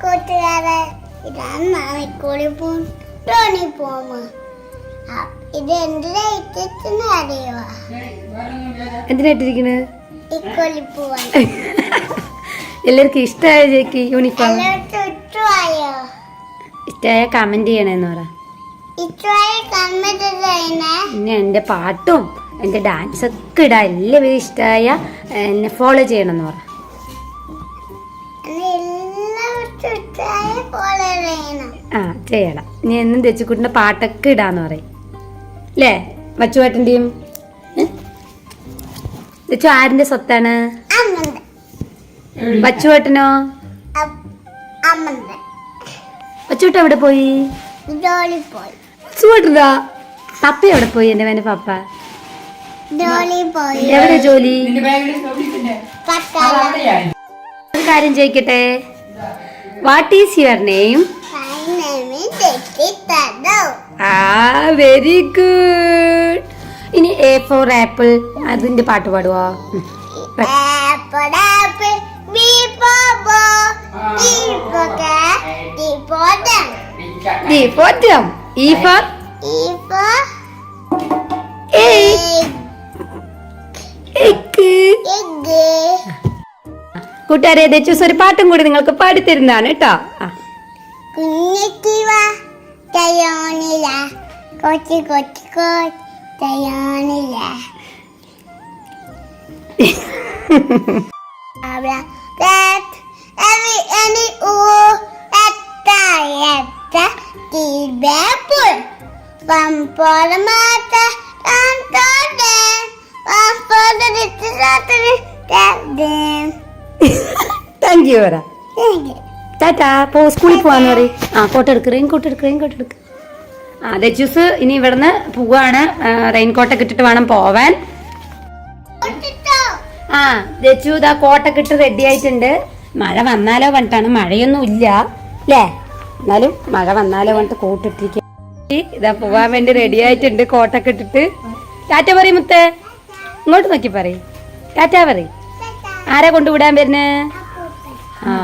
കൂട്ടുകാരെ ഇതാണ് നാണിക്കോളി പൂ ടോണി പോമ. ഇത് എന്തിനാ ഇട്ടിട്ടെന്ന് അറിയോ എന്തിനായിട്ടിരിക്കണ് ഇക്കോളി പോവാൻ എല്ലാവർക്കും ഇഷ്ടമായ ചേക്ക് യൂണിഫോം? ഇഷ്ടമായോ? ഇഷ്ടമായ കമന്റ് ചെയ്യണേന്ന് പറ. പിന്നെ എന്റെ പാട്ടും എന്റെ ഡാൻസ് ഒക്കെ ഇടാ എല്ലാവരും ഇഷ്ടമായ എന്നെ ഫോളോ ചെയ്യണമെന്ന് പറ. ആ ചെയ്യണം. ഇനി എന്നും തെച്ചിക്കുട്ടിന്റെ പാട്ടൊക്കെ ഇടാന്ന് പറയും. അല്ലേ വച്ചുവാട്ടിന്റെയും തെച്ചു ആരിന്റെ സ്വത്താണ്? വച്ചുവാട്ടനോ അമ്മന്റെ. എവിടെ പോയി? വച്ചുവാട്ടിതാ പപ്പ എവിടെ പോയി? എന്റെ മേനെ പപ്പ? എവിടെ ജോലി? ഒരു കാര്യം ചോദിക്കട്ടെ? What is your name very good ഇനി എ ഫോർ ആപ്പിൾ അതിന്റെ പാട്ട് പാടുവോ? ഇ Apple, കൂട്ടുകാരെ ദച്ചൂസ് ഒരു പാട്ടും കൂടി നിങ്ങൾക്ക് പാടിത്തരുന്നതാണ് കേട്ടോ. ആ. താങ്ക് യു പറ ടാറ്റാ പോ സ്കൂളിൽ പോവാന്ന് പറയും. ആ കോട്ട് എടുക്ക് റെയിൻ കോട്ട് എടുക്ക് റെയിൻ കോട്ട് എടുക്ക് ആ ഇനി ഇവിടുന്ന് പോവാണ്. റെയിൻ കോട്ടൊക്കെ ഇട്ടിട്ട് വേണം പോവാൻ. ആ ദച്ചു ഇതാ കോട്ടൊക്കെ ഇട്ട് റെഡി ആയിട്ടുണ്ട്. മഴ വന്നാലോ പറഞ്ഞിട്ടാണ്. മഴയൊന്നും ഇല്ല. അല്ലേ എന്നാലും മഴ വന്നാലോ പറഞ്ഞിട്ട് കോട്ടിട്ടിരിക്കുക ഇതാ പോവാൻ വേണ്ടി റെഡി ആയിട്ടുണ്ട്. കോട്ടൊക്കെ ഇട്ടിട്ട്. ടാറ്റ പറയും മുത്തേ. ഇങ്ങോട്ട് നോക്കി പറയും. ടാറ്റ പറയും. ആരാ കൊണ്ടുവിടാൻ വരുന്നേ? ആ